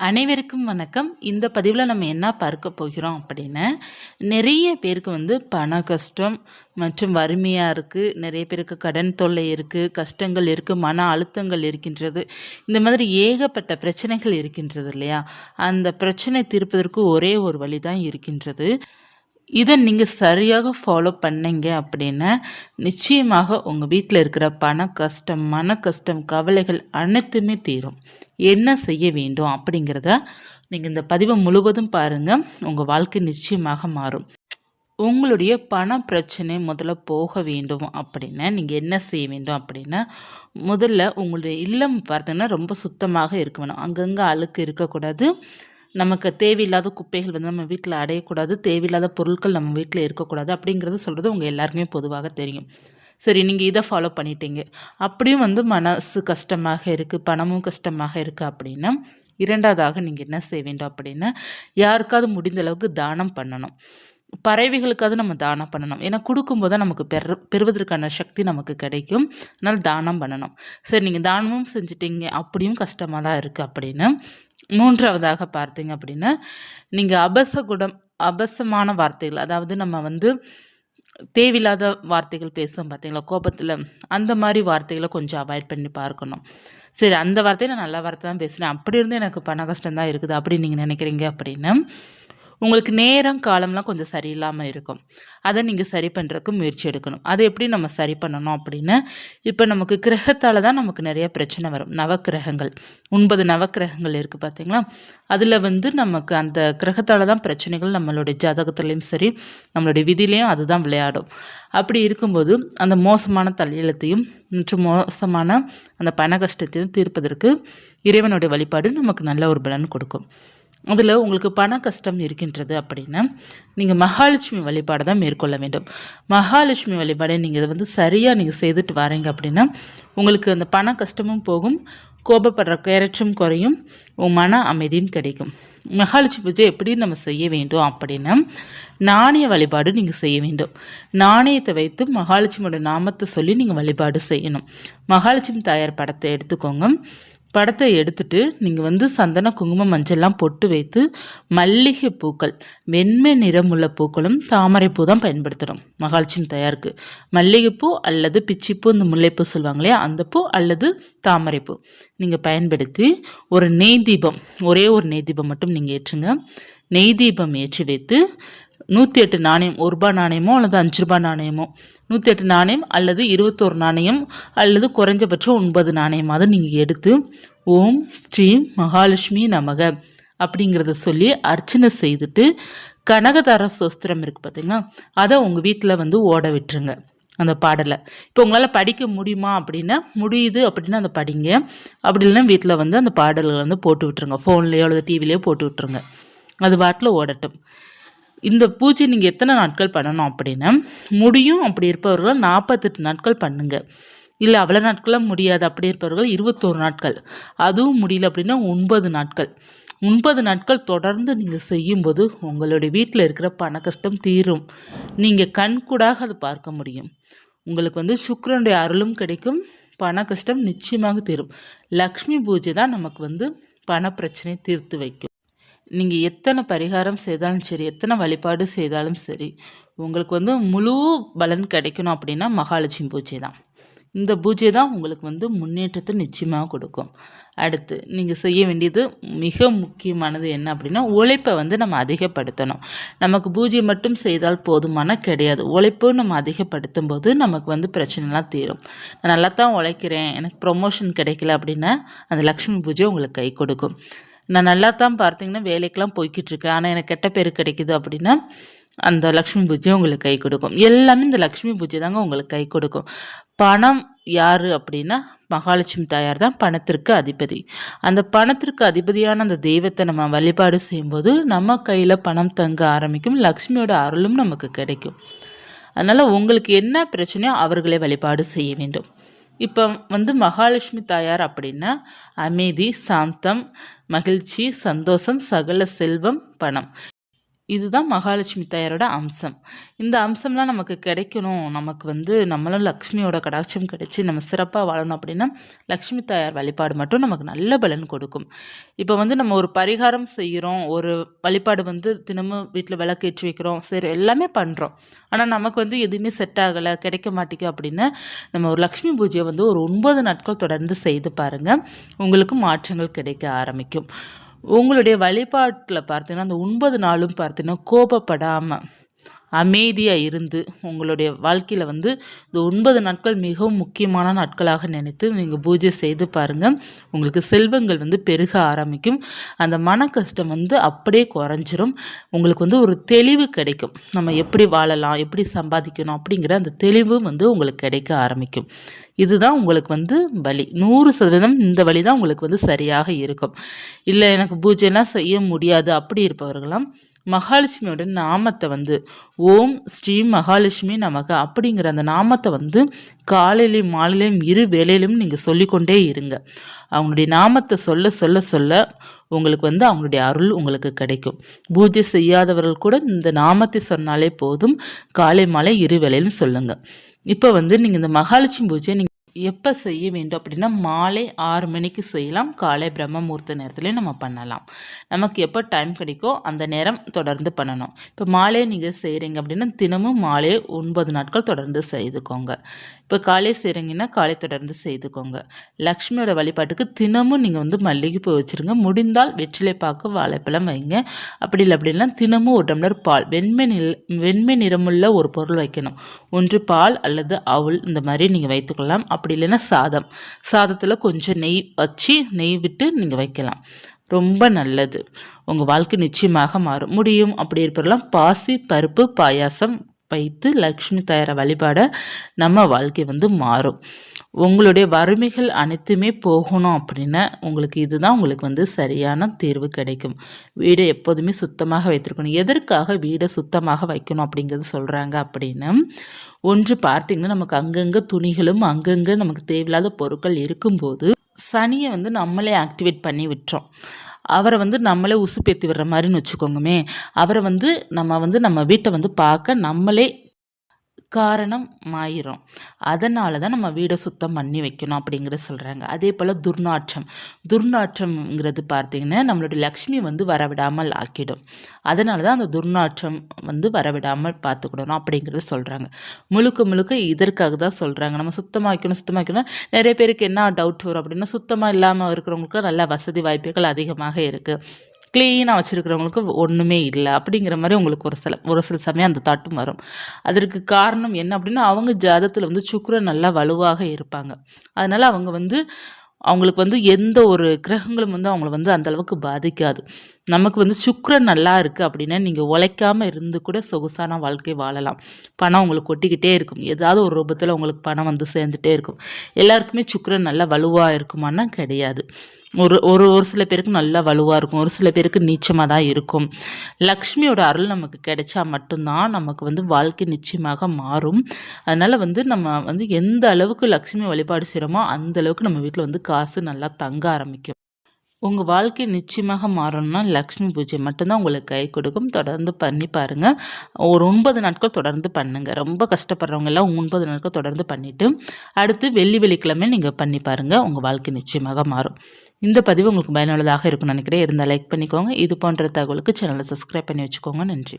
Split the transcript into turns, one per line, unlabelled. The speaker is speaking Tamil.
அனைவருக்கும் வணக்கம். இந்த பதிவில் நம்ம என்ன பார்க்க போகிறோம் அப்படின்னா நிறைய பேருக்கு வந்து பண கஷ்டம் மற்றும் வறுமையாக இருக்குது நிறைய பேருக்கு கடன் தொல்லை இருக்குது கஷ்டங்கள் இருக்குது மன அழுத்தங்கள் இருக்கின்றது. இந்த மாதிரி ஏகப்பட்ட பிரச்சனைகள் இருக்கின்றது இல்லையா? அந்த பிரச்சனை தீர்ப்பதற்கு ஒரே ஒரு வழி தான் இருக்கின்றது. இதை நீங்கள் சரியாக ஃபாலோ பண்ணீங்க அப்படின்னா நிச்சயமாக உங்கள் வீட்டில் இருக்கிற பண கஷ்டம் மன கஷ்டம் கவலைகள் அனைத்துமே தீரும். என்ன செய்ய வேண்டும் அப்படிங்கிறத நீங்கள் இந்த பதிவை முழுவதும் பாருங்கள் உங்கள் வாழ்க்கை நிச்சயமாக மாறும். உங்களுடைய பண பிரச்சனை முதல்ல போக வேண்டும் அப்படின்னா நீங்கள் என்ன செய்ய வேண்டும் அப்படின்னா முதல்ல உங்களுடைய இல்லம் பார்த்தீங்கன்னா ரொம்ப சுத்தமாக இருக்க வேணும். அங்கங்கே அழுக்கு இருக்கக்கூடாது. நமக்கு தேவையில்லாத குப்பைகள் வந்து நம்ம வீட்டில் அடையக்கூடாது தேவையில்லாத பொருட்கள் நம்ம வீட்டில் இருக்கக்கூடாது அப்படிங்கிறது சொல்கிறது உங்கள் எல்லாருக்குமே பொதுவாக தெரியும். சரி நீங்கள் இதை ஃபாலோ பண்ணிட்டீங்க. அப்படியும் வந்து மனசு கஷ்டமாக இருக்குது பணமும் கஷ்டமாக இருக்குது அப்படின்னா இரண்டாவதாக நீங்கள் என்ன செய்ய வேண்டும் அப்படின்னா யாருக்காவது முடிந்த அளவுக்கு தானம் பண்ணணும். பறவைகளுக்காவது நம்ம தானம் பண்ணணும். ஏன்னா கொடுக்கும்போது தான் நமக்கு பெற பெறுவதற்கான சக்தி நமக்கு கிடைக்கும். அதனால் தானம் பண்ணணும். சரி நீங்கள் தானமும் செஞ்சிட்டீங்க அப்படியும் கஷ்டமாக தான் இருக்குது அப்படின்னு மூன்றாவதாக பார்த்தீங்க அப்படின்னா நீங்கள் அபசகுடம் அபசமான வார்த்தைகள் அதாவது நம்ம வந்து தேவையில்லாத வார்த்தைகள் பேசுவோம் பார்த்தீங்களா கோபத்தில் அந்த மாதிரி வார்த்தைகளை கொஞ்சம் அவாய்ட் பண்ணி பார்க்கணும். சரி அந்த வார்த்தையை நான் நல்ல வார்த்தை தான் பேசுகிறேன் அப்படி இருந்து எனக்கு பண கஷ்டம் தான் இருக்குது அப்படின்னு நீங்கள் நினைக்கிறீங்க அப்படின்னு உங்களுக்கு நேரம் காலம்லாம் கொஞ்சம் சரியில்லாமல் இருக்கும். அதை நீங்கள் சரி பண்ணுறதுக்கு முயற்சி எடுக்கணும். அதை எப்படி நம்ம சரி பண்ணணும் அப்படின்னு இப்போ நமக்கு கிரகத்தால் தான் நமக்கு நிறைய பிரச்சனை வரும். நவக்கிரகங்கள். ஒன்பது நவக்கிரகங்கள் இருக்குது பார்த்தீங்களா அதில் வந்து நமக்கு அந்த கிரகத்தால் தான் பிரச்சனைகள் நம்மளுடைய ஜாதகத்துலேயும் சரி நம்மளுடைய விதிலையும் அதுதான் விளையாடும். அப்படி இருக்கும்போது அந்த மோசமான தலையெழுத்தையும் மற்றும் மோசமான அந்த பண கஷ்டத்தையும் தீர்ப்பதற்கு இறைவனுடைய வழிபாடு நமக்கு நல்ல ஒரு பலன் கொடுக்கும். அதில் உங்களுக்கு பண கஷ்டம் இருக்கின்றது அப்படின்னா நீங்கள் மகாலட்சுமி வழிபாடை தான் மேற்கொள்ள வேண்டும். மகாலட்சுமி வழிபாடை நீங்கள் இதை வந்து சரியாக நீங்கள் செய்துட்டு வரீங்க அப்படின்னா உங்களுக்கு அந்த பண கஷ்டமும் போகும் கோபப்படுற கேரட்டும் குறையும் உன் மன அமைதியும் கிடைக்கும். மகாலட்சுமி பூஜை எப்படி நம்ம செய்ய வேண்டும் அப்படின்னா நாணய வழிபாடு நீங்கள் செய்ய வேண்டும். நாணயத்தை வைத்து மகாலட்சுமியோட நாமத்தை சொல்லி நீங்கள் வழிபாடு செய்யணும். மகாலட்சுமி தாயார் படத்தை எடுத்துக்கோங்க. படத்தை எடுத்துட்டு நீங்கள் வந்து சந்தன குங்குமம் மஞ்சள்லாம் பொட்டு வைத்து மல்லிகை பூக்கள் வெண்மை நிறமுள்ள பூக்களும் தாமரைப்பூ தான் பயன்படுத்தணும் மகாலட்சுமி தயாருக்கு. மல்லிகைப்பூ அல்லது பிச்சிப்பூ இந்த முல்லைப்பூ சொல்லுவாங்களே அந்த பூ அல்லது தாமரைப்பூ நீங்கள் பயன்படுத்தி ஒரு நெய் தீபம் ஒரே ஒரு நெய் தீபம் மட்டும் நீங்கள் ஏற்றுங்க. நெய் தீபம் ஏற்றி வைத்து நூற்றி எட்டு நாணயம் ஒரு ரூபாய் நாணயமோ அல்லது அஞ்சு ரூபாய் நாணயமோ. நூற்றி எட்டு நாணயம் அல்லது இருபத்தோரு நாணயம் அல்லது குறைஞ்சபட்சம் ஒன்பது நாணயமாவது நீங்கள் எடுத்து ஓம் ஸ்ரீம் மகாலட்சுமி நமக அப்படிங்கிறத சொல்லி அர்ச்சனை செய்துட்டு கனகதார சோஸ்திரம் இருக்குது பார்த்தீங்கன்னா அதை உங்கள் வீட்டில் வந்து ஓட விட்டுருங்க அந்த பாடலை. இப்போ உங்களால் படிக்க முடியுமா அப்படின்னா முடியுது அப்படின்னா அந்த படிங்க. அப்படி இல்லைன்னா வீட்டில் வந்து அந்த பாடல்களை வந்து போட்டு விட்டுருங்க. ஃபோன்லேயோ அல்லது டிவிலேயோ போட்டு விட்டுருங்க. அது பாட்டில் ஓடட்டும். இந்த பூஜை நீங்கள் எத்தனை நாட்கள் பண்ணணும் அப்படின்னா முடியும் அப்படி இருப்பவர்கள் நாற்பத்தெட்டு நாட்கள் பண்ணுங்கள் இல்லை அவ்வளோ நாட்களாக முடியாது. அப்படி இருப்பவர்கள் இருபத்தோரு நாட்கள். அதுவும் முடியல அப்படின்னா ஒன்பது நாட்கள். ஒன்பது நாட்கள் தொடர்ந்து நீங்கள் செய்யும்போது உங்களுடைய வீட்டில் இருக்கிற பண கஷ்டம் தீரும். நீங்கள் கண்கூடாக அதை பார்க்க முடியும். உங்களுக்கு வந்து சுக்கரனுடைய அருளும் கிடைக்கும். பண கஷ்டம் நிச்சயமாக தீரும். லக்ஷ்மி பூஜை தான் நமக்கு வந்து பண பிரச்சனை தீர்த்து வைக்கும். நீங்கள் எத்தனை பரிகாரம் செய்தாலும் சரி எத்தனை வழிபாடு செய்தாலும் சரி உங்களுக்கு வந்து முழு பலன் கிடைக்கணும் அப்படின்னா மகாலட்சுமி பூஜை தான். இந்த பூஜை தான் உங்களுக்கு வந்து முன்னேற்றத்தை நிச்சயமாக கொடுக்கும். அடுத்து நீங்கள் செய்ய வேண்டியது மிக முக்கியமானது என்ன அப்படின்னா உழைப்பை வந்து நம்ம அதிகப்படுத்தணும். நமக்கு பூஜை மட்டும் செய்தால் போதுமான கிடையாது. உழைப்பும் நம்ம அதிகப்படுத்தும் போது நமக்கு வந்து பிரச்சனைலாம் தீரும். நான் நல்லா தான் உழைக்கிறேன் எனக்கு ப்ரொமோஷன் கிடைக்கல அப்படின்னா அந்த லக்ஷ்மி பூஜை உங்களுக்கு கை கொடுக்கும். நான் நல்லா தான் பார்த்தீங்கன்னா வேலைக்கெலாம் போய்கிட்டு இருக்கேன் ஆனால் எனக்கு கெட்ட பேர் கிடைக்குது அப்படின்னா அந்த லக்ஷ்மி பூஜை உங்களுக்கு கை கொடுக்கும். எல்லாமே இந்த லக்ஷ்மி பூஜை தாங்க உங்களுக்கு கை கொடுக்கும். பணம் யார் அப்படின்னா மகாலட்சுமி தாயார் தான் பணத்திற்கு அதிபதி. அந்த பணத்திற்கு அதிபதியான அந்த தெய்வத்தை நம்ம வழிபாடு செய்யும்போது நம்ம கையில் பணம் தங்க ஆரம்பிக்கும். லக்ஷ்மியோட அருளும் நமக்கு கிடைக்கும். அதனால் உங்களுக்கு என்ன பிரச்சனையோ அவர்களை வழிபாடு செய்ய வேண்டும். இப்போ வந்து மகாலட்சுமி தாயார் அப்படின்னா அமைதி சாந்தம் மகிழ்ச்சி சந்தோஷம் சகல செல்வம் பணம். இதுதான் மகாலட்சுமி தாயாரோட அம்சம். இந்த அம்சம்லாம் நமக்கு கிடைக்கணும். நமக்கு வந்து நம்மளும் லக்ஷ்மியோட கடாட்சம் கிடைச்சி நம்ம சிறப்பாக வாழணும் அப்படின்னா லக்ஷ்மி தாயார் வழிபாடு மட்டும் நமக்கு நல்ல பலன் கொடுக்கும். இப்போ வந்து நம்ம ஒரு பரிகாரம் செய்கிறோம் ஒரு வழிபாடு வந்து தினமும் வீட்டில் விளக்கேற்றி வைக்கிறோம். சரி எல்லாமே பண்ணுறோம் ஆனால் நமக்கு வந்து எதுவுமே செட் ஆகலை கிடைக்க மாட்டேங்க அப்படின்னு நம்ம ஒரு லக்ஷ்மி பூஜையை வந்து ஒரு ஒன்பது நாட்கள் தொடர்ந்து செய்து பாருங்கள் உங்களுக்கு மாற்றங்கள் கிடைக்க ஆரம்பிக்கும். உங்களுடைய வழிபாட்டில் பார்த்தீங்கன்னா அந்த ஒன்பது நாளும் பார்த்தீங்கன்னா கோபப்படாமல் அமைதியாக இருந்து உங்களுடைய வாழ்க்கையில் வந்து இந்த ஒன்பது நாட்கள் மிகவும் முக்கியமான நாட்களாக நினைத்து நீங்கள் பூஜை செய்து பாருங்கள் உங்களுக்கு செல்வங்கள் வந்து பெருக ஆரம்பிக்கும். அந்த மன கஷ்டம் வந்து அப்படியே குறைஞ்சிரும். உங்களுக்கு வந்து ஒரு தெளிவு கிடைக்கும். நம்ம எப்படி வாழலாம் எப்படி சம்பாதிக்கணும் அப்படிங்கிற அந்த தெளிவு வந்து உங்களுக்கு கிடைக்க ஆரம்பிக்கும். இதுதான் உங்களுக்கு வந்து வழி நூறு சதவீதம் இந்த வழி தான் உங்களுக்கு வந்து சரியாக இருக்கும். இல்லை எனக்கு பூஜைலாம் செய்ய முடியாது. அப்படி இருப்பவர்களாம் மகாலட்சுமியோட நாமத்தை வந்து ஓம் ஸ்ரீ மகாலட்சுமி நமக்கு அப்படிங்கிற அந்த நாமத்தை வந்து காலையிலையும் மாலையிலையும் இரு வேலையிலும் நீங்கள் சொல்லிக்கொண்டே இருங்க. அவங்களுடைய நாமத்தை சொல்ல சொல்ல சொல்ல உங்களுக்கு வந்து அவங்களுடைய அருள் உங்களுக்கு கிடைக்கும். பூஜை செய்யாதவர்கள் கூட இந்த நாமத்தை சொன்னாலே போதும். காலை மாலை இரு வேலையிலும் சொல்லுங்கள் இப்போ வந்து நீங்கள் இந்த மகாலட்சுமி பூஜையை நீங்கள் எப்போ செய்ய வேண்டும் அப்படின்னா மாலை ஆறு மணிக்கு செய்யலாம் காலை பிரம்ம முகூர்த்த நேரத்துலேயும் நம்ம பண்ணலாம். நமக்கு எப்போ டைம் கிடைக்கோ அந்த நேரம் தொடர்ந்து பண்ணணும். இப்போ மாலையை நீங்கள் செய்கிறீங்க அப்படின்னா தினமும் மாலை ஒன்பது நாட்கள் தொடர்ந்து செய்துக்கோங்க. இப்போ காலையை செய்கிறீங்கன்னா காலை தொடர்ந்து செய்துக்கோங்க. லக்ஷ்மியோட வழிபாட்டுக்கு தினமும் நீங்கள் வந்து மல்லிகைப்பூ வச்சுருங்க. முடிந்தால் வெற்றிலை பாக்கு வாழைப்பழம் வைங்க. அப்படி இல்லை அப்படின்னா தினமும் ஒரு டம்ளர் பால் வெண்மை நில் வெண்மை நிறமுள்ள ஒரு பொருள் வைக்கணும். ஒன்று பால் அல்லது அவுள் இந்த மாதிரி நீங்கள் வைத்துக்கொள்ளலாம். அப்படி இல்லைன்னா சாதம். சாதத்தில் கொஞ்சம் நெய் வச்சு நெய் விட்டு நீங்கள் வைக்கலாம். ரொம்ப நல்லது. உங்கள் வாழ்க்கை நிச்சயமாக மாறும். முடியும். அப்படி இருப்பதெல்லாம் பாசி பருப்பு பாயாசம் வைத்து லக்ஷ்மி தயார வழிபாட நம்ம வாழ்க்கை வந்து மாறும். உங்களுடைய வறுமைகள் அனைத்துமே போகணும் அப்படின்னா உங்களுக்கு இதுதான் உங்களுக்கு வந்து சரியான தீர்வு கிடைக்கும். வீடை எப்போதுமே சுத்தமாக வைத்திருக்கணும். எதற்காக வீடை சுத்தமாக வைக்கணும் அப்படிங்கிறது சொல்கிறாங்க அப்படின்னு ஒன்று பார்த்திங்கன்னா நமக்கு அங்கங்கே துணிகளும் அங்கங்கே நமக்கு தேவையில்லாத பொருட்கள் இருக்கும்போது சனியை வந்து நம்மளே ஆக்டிவேட் பண்ணி விட்டுறோம். அவரை வந்து நம்மளே உசுப்பேற்றி விடுற மாதிரின்னு வச்சுக்கோங்கமே. அவரை வந்து நம்ம வந்து நம்ம வீட்டை வந்து பார்க்க நம்மளே காரணம் ஆயிரும் அதனால தான் நம்ம வீடை சுத்தம் பண்ணி வைக்கணும் அப்படிங்கிறத சொல்கிறாங்க அதே போல் துர்நாற்றம். துர்நாற்றம்ங்கிறது பார்த்திங்கன்னா நம்மளுடைய லக்ஷ்மி வந்து வரவிடாமல் ஆக்கிடும். அதனால தான் அந்த துர்நாற்றம் வந்து வரவிடாமல் பார்த்துக்கிடணும் அப்படிங்கிறத சொல்கிறாங்க முழுக்க முழுக்க இதற்காக தான் சொல்கிறாங்க நம்ம சுத்தமாக வைக்கணும் சுத்தமாக வைக்கணும் நிறைய பேருக்கு என்ன டவுட் வரும் அப்படின்னா சுத்தமாக இல்லாமல் இருக்கிறவங்களுக்கு நல்ல வசதி வாய்ப்புகள் அதிகமாக இருக்குது க்ளீனாக வச்சுருக்கிறவங்களுக்கு ஒன்றுமே இல்லை. அப்படிங்கிற மாதிரி உங்களுக்கு ஒரு சில ஒரு சில சமயம் அந்த தாட்டும் வரும். அதற்கு காரணம் என்ன அப்படின்னா அவங்க ஜாதத்தில் வந்து சுக்கரன் நல்லா வலுவாக இருப்பாங்க. அதனால் அவங்க வந்து அவங்களுக்கு வந்து எந்த ஒரு கிரகங்களும் வந்து அவங்கள வந்து அந்தளவுக்கு பாதிக்காது. நமக்கு வந்து சுக்கரன் நல்லா இருக்குது அப்படின்னா நீங்கள் உழைக்காமல் இருந்து கூட சொகுசான வாழ்க்கை வாழலாம். பணம் உங்களுக்கு கொட்டிக்கிட்டே இருக்கும். ஏதாவது ஒரு ரூபத்தில் உங்களுக்கு பணம் வந்து சேர்ந்துட்டே இருக்கும். எல்லாருக்குமே சுக்கரன் நல்லா வலுவாக இருக்குமானா கிடையாது. ஒரு ஒரு ஒரு சில பேருக்கு நல்லா வலுவாக இருக்கும். ஒரு சில பேருக்கு நீச்சமாக தான் இருக்கும். லக்ஷ்மியோட அருள் நமக்கு கிடைச்சா மட்டும்தான் நமக்கு வந்து வாழ்க்கை நிச்சயமாக மாறும். அதனால் வந்து நம்ம வந்து எந்த அளவுக்கு லக்ஷ்மி வழிபாடு செய்கிறோமோ அந்த அளவுக்கு நம்ம வீட்டில் வந்து காசு நல்லா தங்க ஆரம்பிக்கும். உங்கள் வாழ்க்கை நிச்சயமாக மாறணும்னா லக்ஷ்மி பூஜை மட்டும்தான் உங்களுக்கு கை கொடுக்கும். தொடர்ந்து பண்ணி பாருங்கள் ஒரு ஒன்பது நாட்கள் தொடர்ந்து பண்ணுங்கள் ரொம்ப கஷ்டப்படுறவங்க எல்லாம் ஒன்பது நாட்கள் தொடர்ந்து பண்ணிவிட்டு அடுத்து வெள்ளி வெள்ளிக்கிழமை நீங்கள் பண்ணி பாருங்கள் உங்கள் வாழ்க்கை நிச்சயமாக மாறும். இந்த பதிவு உங்களுக்கு பயனுள்ளதாக இருக்கும்னு நினைக்கிறேன். இருந்தால் லைக் பண்ணிக்கோங்க. இது போன்ற தகவலுக்கு சேனலை சப்ஸ்கிரைப் பண்ணி வச்சுக்கோங்க. நன்றி.